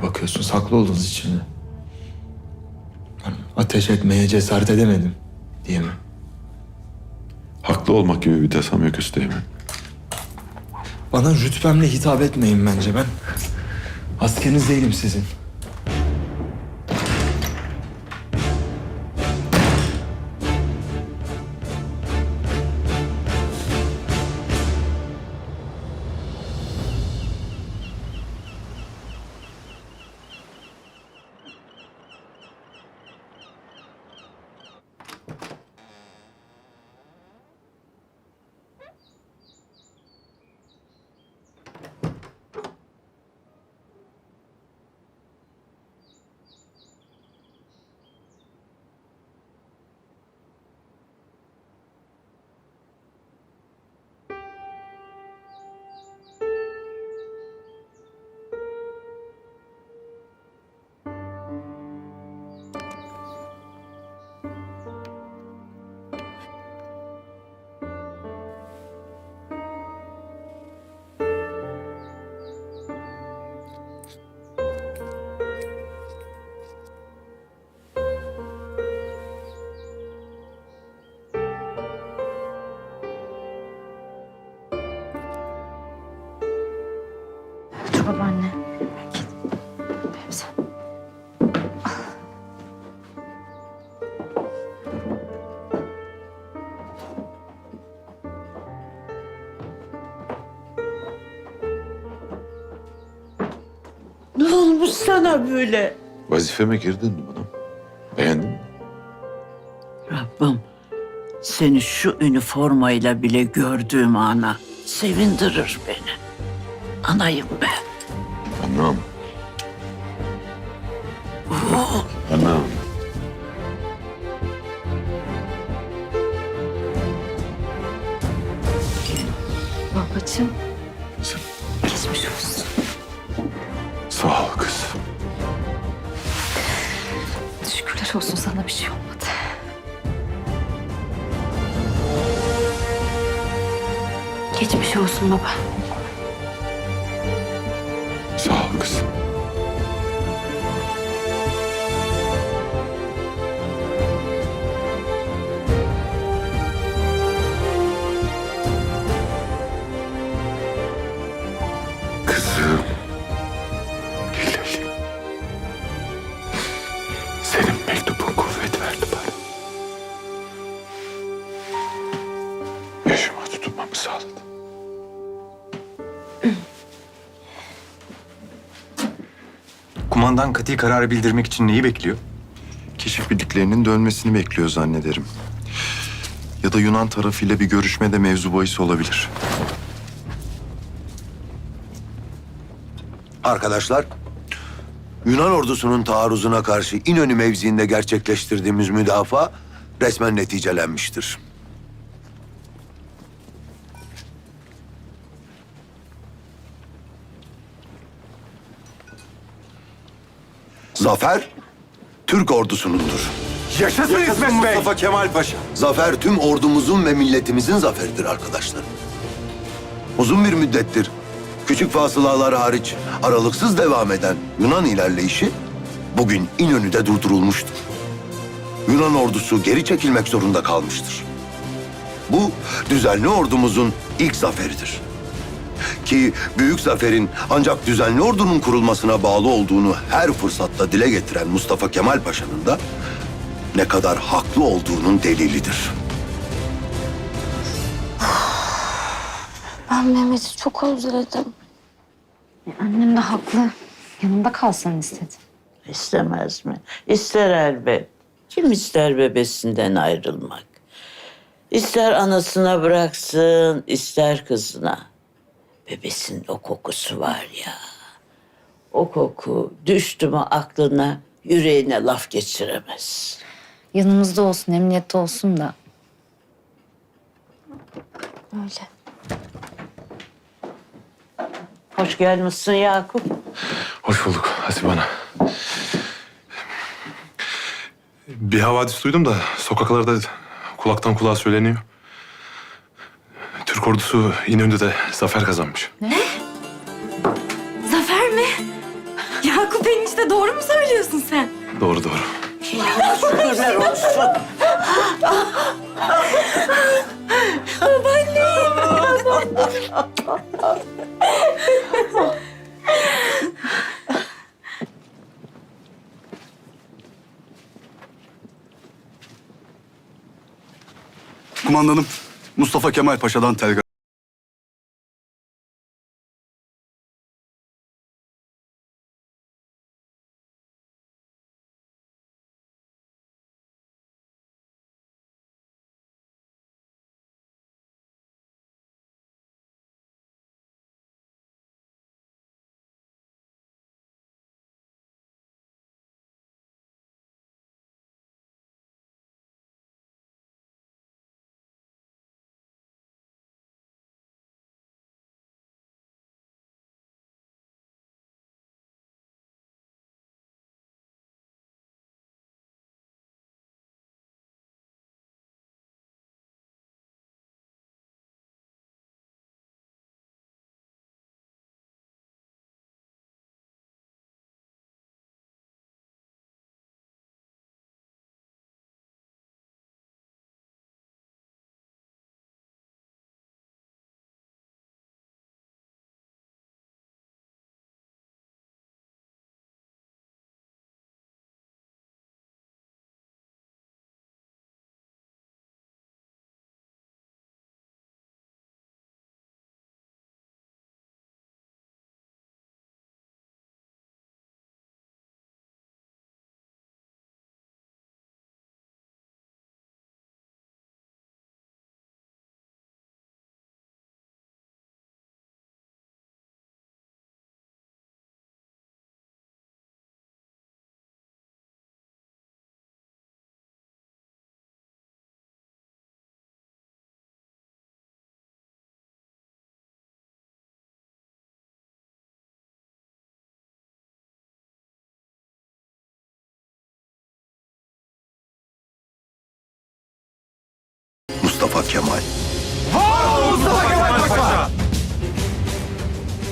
öyle bakıyorsun? Saklı olduğunuz için? Ben ateş etmeye cesaret edemedim diye mi? Haklı olmak gibi bir desem yok Üsteğmen. Bana rütbemle hitap etmeyin bence ben. Askeriniz değilim sizin. Babaanne. Git. Benim sen. Ne olmuş sana böyle? Vazifeme girdin mi bana? Beğendin mi? Rabbim seni şu üniformayla bile gördüğüm ana sevindirir beni. Anayım ben. Anam. Babacığım Kızım. geçmiş olsun. Sağ ol kızım. Şükürler olsun sana bir şey olmadı. Geçmiş olsun baba. Sağ ol kızım. Sağladı. Kumandan kati kararı bildirmek için neyi bekliyor? Keşif birliklerinin dönmesini bekliyor zannederim. Ya da Yunan tarafıyla bir görüşmede mevzu bahis olabilir. Arkadaşlar, Yunan ordusunun taarruzuna karşı İnönü mevziinde gerçekleştirdiğimiz müdafaa resmen neticelenmiştir. Zafer, Türk ordusunundur. Yaşasın İsmet Mustafa Kemal Paşa. Zafer tüm ordumuzun ve milletimizin zaferidir arkadaşlar. Uzun bir müddettir küçük fasılalar hariç aralıksız devam eden Yunan ilerleyişi bugün İnönü'de durdurulmuştur. Yunan ordusu geri çekilmek zorunda kalmıştır. Bu düzenli ordumuzun ilk zaferidir. Ki büyük zaferin ancak düzenli ordunun kurulmasına bağlı olduğunu her fırsatta dile getiren Mustafa Kemal Paşa'nın da ne kadar haklı olduğunun delilidir. Ben Mehmet'i çok özledim. E, Annem de haklı. Yanında kalsın istedim. İstemez mi? İster elbet. Kim ister bebesinden ayrılmak? İster anasına bıraksın, ister kızına. Bebesinin o kokusu var ya. O koku düştü mü aklına, yüreğine laf geçiremez. Yanımızda olsun, emniyette olsun da. Öyle. Hoş gelmişsin Yakup. Hoş bulduk Hasibe Ana. Bir havadis duydum da sokaklarda kulaktan kulağa söyleniyor. Ordusu İnönü'de zafer kazanmış. Zafer mi? Yakup Paşa doğru mu söylüyorsun sen? Doğru doğru. Şükürler olsun. Kumandanım Mustafa Kemal Paşa'dan telgraf. Mustafa Kemal.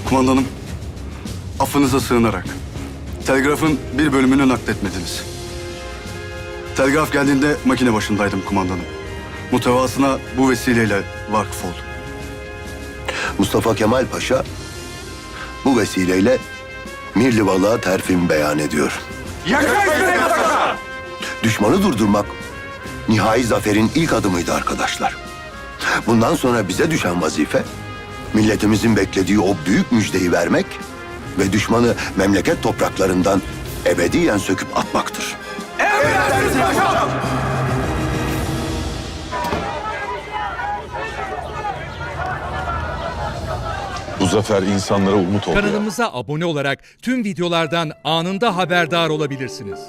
Kumandanım affınıza sığınarak telgrafın bir bölümünü nakletmediniz. Telgraf geldiğinde makine başındaydım kumandanım. Mutevasına bu vesileyle vakıf oldum. Mustafa Kemal Paşa bu vesileyle Mirli Balığa terfim beyan ediyor. Düşmanı durdurmak nihai zaferin ilk adımıydı arkadaşlar. Bundan sonra bize düşen vazife milletimizin beklediği o büyük müjdeyi vermek ve düşmanı memleket topraklarından ebediyen söküp atmaktır. Bu zafer insanlara umut oldu. Kanalımıza abone olarak tüm videolardan anında haberdar olabilirsiniz.